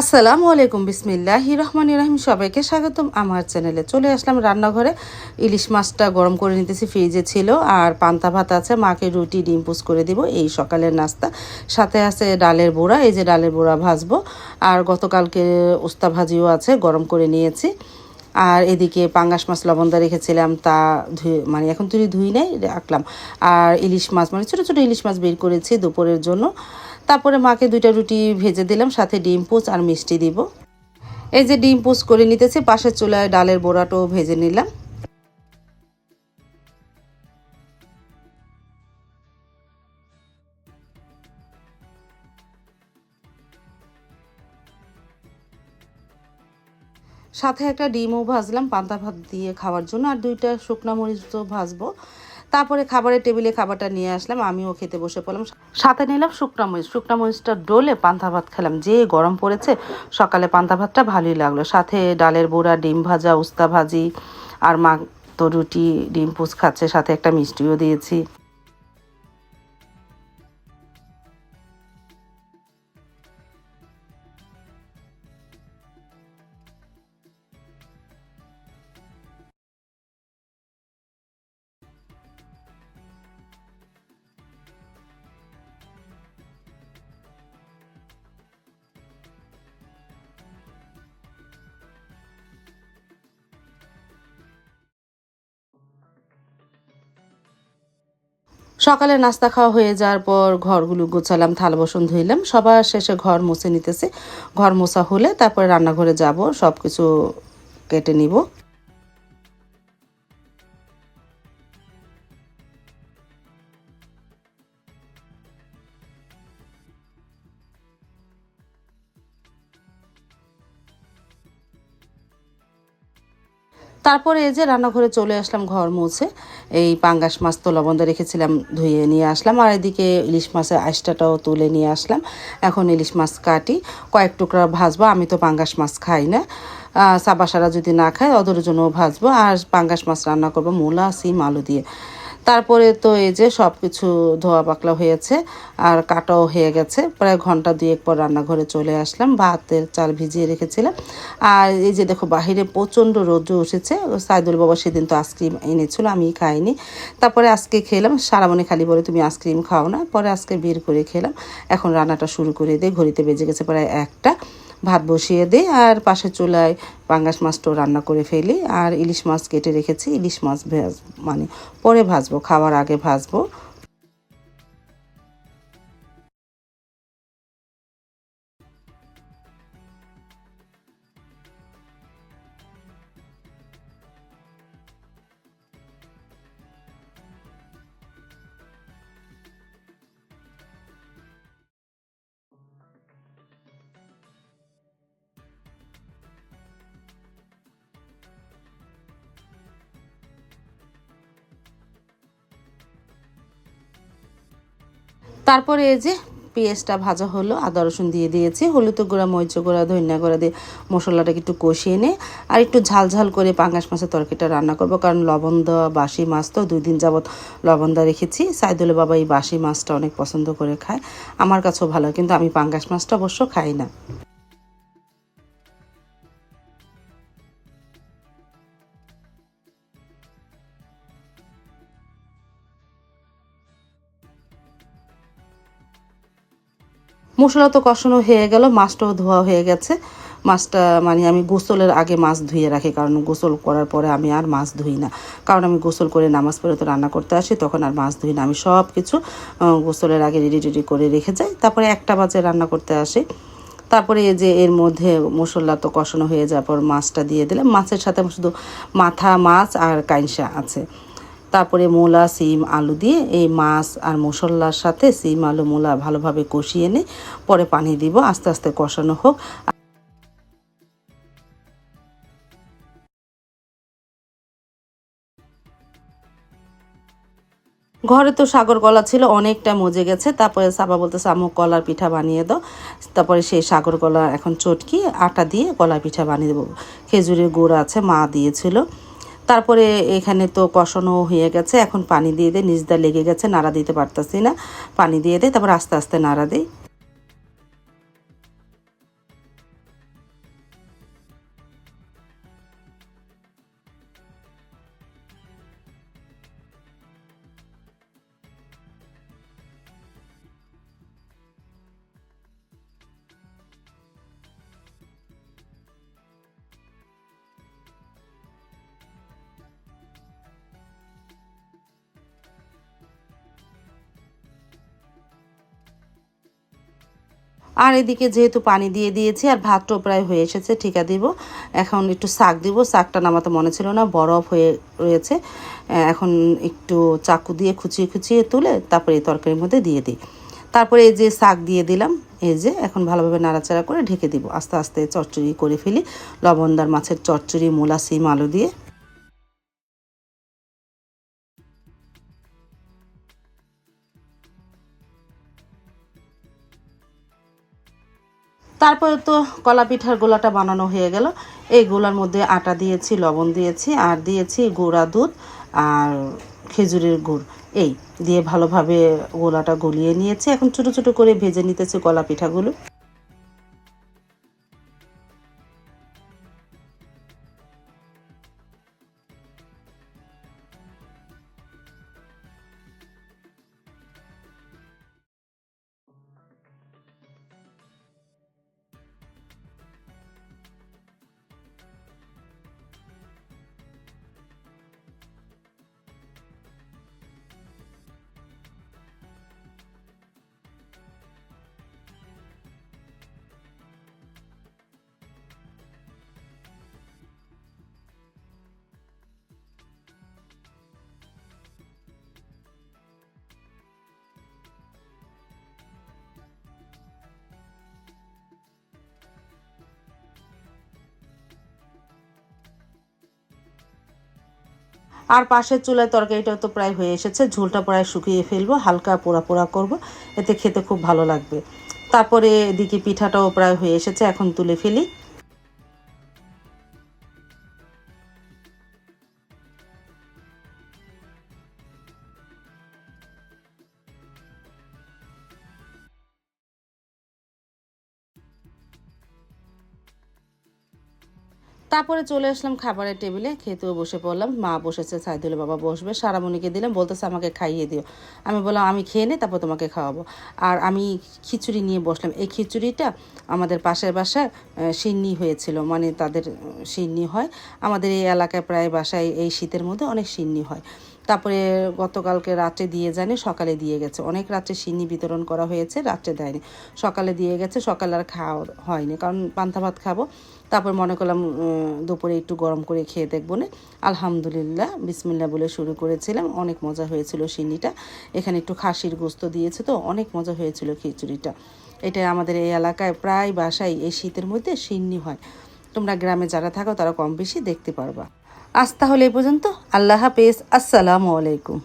আসসালামু আলাইকুম, বিসমিল্লাহি রহমান রহিম। সবাইকে স্বাগতম। আমার চ্যানেলে চলে আসলাম রান্নাঘরে। ইলিশ মাছটা গরম করে নিতেছি, ফ্রিজে ছিল, আর পান্তা ভাত আছে। মাকে রুটি, ডিম পুষ করে দিব এই সকালের নাস্তা। সাথে আছে ডালের বড়া, এই যে ডালের বড়া ভাজবো। আর গতকালকে উস্তা ভাজিও আছে, গরম করে নিয়েছি। আর এদিকে পাঙ্গাস মাছ লবণদা রেখেছিলাম, তা ধুয়ে মানে এখন তুই ধুই নাই, রাখলাম। আর ইলিশ মাছ মানে ছোটো ছোটো ইলিশ মাছ বের করেছি দুপুরের জন্য। তারপরে মাকে দুইটা রুটি ভেজে দিলাম, সাথে ডিম পোচ আর মিষ্টি দিব। এই যে ডিম পোচ করে নিতেছি, পাশের চুলায় ডালের বড়াটাও ভেজে নিলাম। সাথে একটা ডিমও ভাজলাম, পান্তা ভাত দিয়ে খাওয়ার জন্য, আর দুইটা শুকনো মরিচ তো ভাজবো। তারপরে খাবারের টেবিলে খাবারটা নিয়ে আসলাম, আমিও খেতে বসে পড়লাম। সাথে নিলাম শুকনা মরিচ। শুকনা মরিচটা ডোলে পান্তা ভাত খেলাম। যে গরম পড়েছে, সকালে পান্তা ভাতটা ভালোই লাগল। সাথে ডালের বড়া, ডিম ভাজা, উস্তা ভাজি, আর মা তো রুটি, ডিম পুষ খাচ্ছে, সাথে একটা মিষ্টিও দিয়েছি। সকালে নাস্তা খাওয়া হয়ে যাওয়ার পর ঘরগুলো গোছালাম, থাল বসন ধুইলাম। সবার শেষে ঘর মুছে নিতেছে। ঘর মোছা হলে তারপরে রান্নাঘরে যাব সব কিছু কেটে নিব। তারপরে এই যে রান্নাঘরে চলে আসলাম, ঘর মুছে। এই পাঙ্গাস মাছ তো লবণ রেখেছিলাম, ধুয়ে নিয়ে আসলাম। আর এদিকে ইলিশ মাছের আইসটাটাও তুলে নিয়ে আসলাম। এখন ইলিশ মাছ কাটি, কয়েক টুকরা ভাজবো। আমি তো পাঙ্গাস মাছ খাই না। সাবাসারা যদি না খায় ওদের জন্য ভাজবো। আর পাঙ্গাস মাছ রান্না করব, মূলা, সিম, আলু দিয়ে। তারপরে তো এই যে সব কিছু ধোয়া পাকলা হয়েছে আর কাটাও হয়ে গেছে। প্রায় ঘণ্টা দুয়েক পর রান্নাঘরে চলে আসলাম, ভাতের চাল ভিজিয়ে রেখেছিলাম। আর এই যে দেখো, বাহিরে প্রচণ্ড রৌদ্র উঠেছে। সাইদুল বাবা সেদিন তো আইসক্রিম এনেছিল, আমি খাইনি। তারপরে আজকে খেলাম সারামনে খালি বলে, তুমি আইসক্রিম খাও না। পরে আজকে বের করে খেলাম। এখন রান্নাটা শুরু করে দিয়ে ঘড়িতে বেজে গেছে প্রায় একটা। ভাত বসিয়ে দিই আর পাশে চুলায় পাঙ্গাস মাছটাও রান্না করে ফেলি। আর ইলিশ মাছ কেটে রেখেছি। ইলিশ মাছ ভেজ মানে পরে ভাজবো, খাওয়ার আগে ভাজবো। তারপরে এই যে পেঁয়াজটা ভাজা হলো, আদা, রসুন দিয়ে দিয়েছি, হলুদ গুঁড়া, মরিচ গুঁড়া, ধনিয়া গুঁড়া দিয়ে মশলাটাকে একটু কষিয়ে নিয়ে আর একটু ঝাল ঝাল করে পাঙ্গাস মাছের তরকারিটা রান্না করব, কারণ লবণ দেওয়া বাসি মাছ তো দুই দিন যাবৎ লবণ দেওয়া রেখেছি। সাইদুল বাবা এই বাসি মাছটা অনেক পছন্দ করে খায়, আমার কাছেও ভালো কিন্তু আমি পাঙ্গাস মাছটা অবশ্য খাই না। মশলা তো কষানো হয়ে গেল, মাছটাও ধোয়া হয়ে গেছে। মাছটা মানে আমি গোসলের আগে মাছ ধুয়ে রাখি, কারণ গোসল করার পরে আমি আর মাছ ধুই না। কারণ আমি গোসল করে নামাজ পড়ে তো রান্না করতে আসি, তখন আর মাছ ধুই না। আমি সব কিছু গোসলের আগে রেডি রেডি করে রেখে যাই। তারপরে একটা বাজে রান্না করতে আসি। তারপরে এই যে এর মধ্যে মশলা তো কষানো হয়ে যাওয়ার পর মাছটা দিয়ে দিলাম। মাছের সাথে শুধু মাথা, মাছ আর কাইনসা আছে। তারপরে মূলা, সিম, আলু দিয়ে এই মাছ আর মশলার সাথে সিম, আলু, মূলা ভালোভাবে কষিয়ে নিয়ে পরে পানি দিব, আস্তে আস্তে কষানো হোক। ঘরে তো সাগর কলা ছিল, অনেকটা মজে গেছে। তারপরে সাবা বলতেছে আমুক কলার পিঠা বানিয়ে দাও। তারপরে সেই সাগর কলা এখন চটকি, আটা দিয়ে কলার পিঠা বানিয়ে দেবো। খেজুরের গুড় আছে, মা দিয়েছিল। তারপরে এখানে তো কষানো হয়ে গেছে, এখন পানি দিয়ে দেয় নিজদা লেগে গেছে, নাড়া দিতে পারতাছি না। পানি দিয়ে দেয় তারপর আস্তে আস্তে নাড়া দেয় আর এদিকে যেহেতু পানি দিয়ে দিয়েছি আর ভাতটাও প্রায় হয়ে এসেছে, ঠিকা দিব। এখন একটু শাক দিব, শাকটা নামাতে মনে ছিল না, বরফ হয়ে রয়েছে। এখন একটু চাকু দিয়ে খুচিয়ে খুচিয়ে তুলে তারপরে এই তরকারির মধ্যে দিয়ে দিই। তারপরে এই যে শাক দিয়ে দিলাম, এই যে এখন ভালোভাবে নাড়াচাড়া করে ঢেকে দিব। আস্তে আস্তে চচ্চড়ি করে ফেলি। লবণদার মাছের চচ্চড়ি, মূলা, সিম, আলু দিয়ে তারপরে তো কলা পিঠার গোলাটা বানানো হয়ে গেল। এই গোলার মধ্যে আটা দিয়েছি, লবণ দিয়েছি, আর দিয়েছি গুঁড়া দুধ আর খেজুরের গুড়। এই দিয়ে ভালোভাবে গোলাটা গলিয়ে নিয়েছি। এখন ছোটো ছোটো করে ভেজে নিতেছি কলা পিঠাগুলো। আর পাশের চুলায় তরকারিটাও তো প্রায় হয়ে এসেছে। ঝোলটা প্রায় শুকিয়ে ফেলব, হালকা পোড়া পোড়া করব। এতে খেতে খুব ভালো লাগবে। তারপরে এদিকে পিঠাটাও প্রায় হয়ে এসেছে, এখন তুলে ফেলি। তারপরে চলে আসলাম খাবারের টেবিলে, খেতেও বসে পড়লাম। মা বসেছে, সাইদুল বাবা বসবে। সারামণিকে দিলাম, বলতেছে, আমাকে খাইয়ে দিও। আমি বললাম, আমি খেয়ে নিই, তারপর তোমাকে খাওয়াবো। আর আমি খিচুড়ি নিয়ে বসলাম। এই খিচুড়িটা আমাদের পাশের বাসায় সিন্নি হয়েছিল। মানে তাদের সিন্নি হয়। আমাদের এই এলাকায় প্রায় বাসায় এই শীতের মধ্যে অনেক সিন্নি হয়। তারপরে গতকালকে রাত্রে দিয়ে যায়নি, সকালে দিয়ে গেছে। অনেক রাত্রে সিন্নি বিতরণ করা হয়েছে, রাত্রে দেয়নি। সকালে দিয়ে গেছে, সকালে আর খাওয়া হয়নি। কারণ পান্তা ভাত খাব, তারপর মনে করলাম দুপুরে একটু গরম করে খেয়ে দেখব না। আলহামদুলিল্লাহ বিসমিল্লা বলে শুরু করেছিলাম। অনেক মজা হয়েছিল সিন্নিটা। এখানে একটু খাসির গোস্ত দিয়েছে তো, অনেক মজা হয়েছিল খিচুড়িটা। এটা আমাদের এই এলাকায় প্রায় বাসায় এই শীতের মধ্যে সিন্নি হয়। তোমরা গ্রামে যারা থাকো, তারা কম বেশি দেখতে পারবা। আজ তাহলে এই পর্যন্ত। আল্লাহ হাফেজ। আসসালামু আলাইকুম।